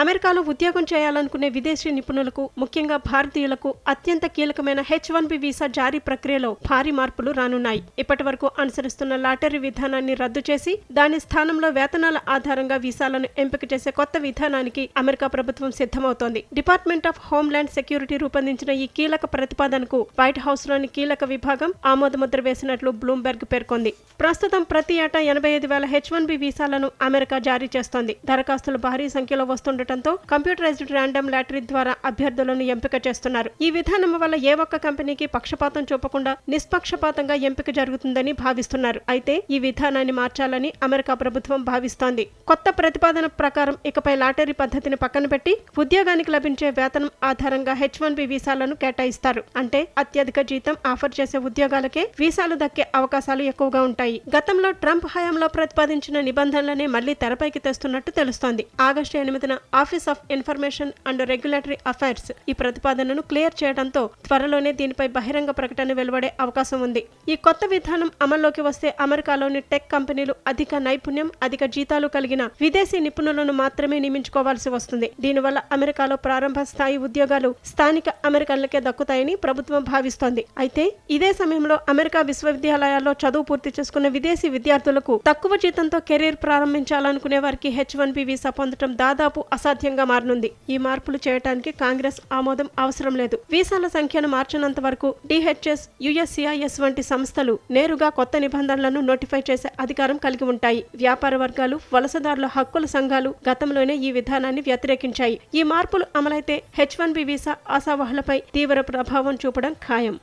అమెరికాలో ఉద్యోగం చేయాలనుకునే విదేశీ నిపుణులకు ముఖ్యంగా భారతీయులకు అత్యంత కీలకమైన హెచ్ వన్ బి వీసా జారీ ప్రక్రియలో భారీ మార్పులు రానున్నాయి. ఇప్పటి వరకు అనుసరిస్తున్న లాటరీ విధానాన్ని రద్దు చేసి దాని స్థానంలో వేతనాల ఆధారంగా వీసాలను ఎంపిక చేసే కొత్త విధానానికి అమెరికా ప్రభుత్వం సిద్ధమవుతోంది. డిపార్ట్మెంట్ ఆఫ్ హోంల్యాండ్ సెక్యూరిటీ రూపొందించిన ఈ కీలక ప్రతిపాదనకు వైట్ హౌస్లోని కీలక విభాగం ఆమోదముద్ర వేసినట్లు బ్లూంబెర్గ్ పేర్కొంది. ప్రస్తుతం ప్రతి ఏటా ఎనభై ఐదు వేల హెచ్ వన్ బి వీసాలను అమెరికా జారీ చేస్తోంది. దరఖాస్తులు భారీ సంఖ్యలో వస్తుండటం ఉండటంతో కంప్యూటరైజ్డ్ ర్యాండమ్ లాటరీ ద్వారా అభ్యర్థులను ఎంపిక చేస్తున్నారు. ఈ విధానం వల్ల ఏ ఒక్క కంపెనీకి పక్షపాతం చూపకుండా నిష్పక్షపాతంగా ఎంపిక జరుగుతుందని భావిస్తున్నారు. అయితే ఈ విధానాన్ని మార్చాలని అమెరికా ప్రభుత్వం భావిస్తోంది. కొత్త ప్రతిపాదన ప్రకారం ఇకపై లాటరీ పద్ధతిని పక్కన పెట్టి ఉద్యోగానికి లభించే వేతనం ఆధారంగా హెచ్ వన్ బి వీసాలను కేటాయిస్తారు. అంటే అత్యధిక జీతం ఆఫర్ చేసే ఉద్యోగాలకే వీసాలు దక్కే అవకాశాలు ఎక్కువగా ఉంటాయి. గతంలో ట్రంప్ హయాంలో ప్రతిపాదించిన నిబంధనలనే మళ్ళీ తెరపైకి తెస్తున్నట్టు తెలుస్తోంది. ఆగస్టు ఎనిమిదిన office of information and regulatory affairs ఈ ప్రతిపాదనను క్లియర్ చేయడంతో త్వరలోనే దీనిపై బహిరంగ ప్రకటన వెలువడే అవకాశం ఉంది. ఈ కొత్త విధానం అమల్లోకి వస్తే అమెరికాలోని టెక్ కంపెనీలు అధిక నైపుణ్యం అధిక జీతాలు కలిగిన విదేశీ నిపుణులను మాత్రమే నియమించుకోవాల్సి వస్తుంది. దీనివల్ల అమెరికాలో ప్రారంభ స్థాయి ఉద్యోగాలు స్థానిక అమెరికన్లకే దక్కుతాయని ప్రభుత్వం భావిస్తోంది. అయితే ఇదే సమయంలో అమెరికా విశ్వవిద్యాలయాల్లో చదువు పూర్తి చేసుకున్న విదేశీ విద్యార్థులకు తక్కువ జీతంతో కెరీర్ ప్రారంభించాలనుకునే వారికి హెచ్ వన్ బి వీసా పొందడం దాదాపు అసాధ్యంగా మారనుంది. ఈ మార్పులు చేయడానికి కాంగ్రెస్ ఆమోదం అవసరం లేదు. వీసాల సంఖ్యను మార్చినంత వరకు డిహెచ్ఎస్ యుఎస్సిఐఎస్ వంటి సంస్థలు నేరుగా కొత్త నిబంధనలను నోటిఫై చేసే అధికారం కలిగి ఉంటాయి. వ్యాపార వర్గాలు వలసదారుల హక్కుల సంఘాలు గతంలోనే ఈ విధానాన్ని వ్యతిరేకించాయి. ఈ మార్పులు అమలైతే హెచ్ వన్ బి వీసా ఆశావహులపై తీవ్ర ప్రభావం చూపడం ఖాయం.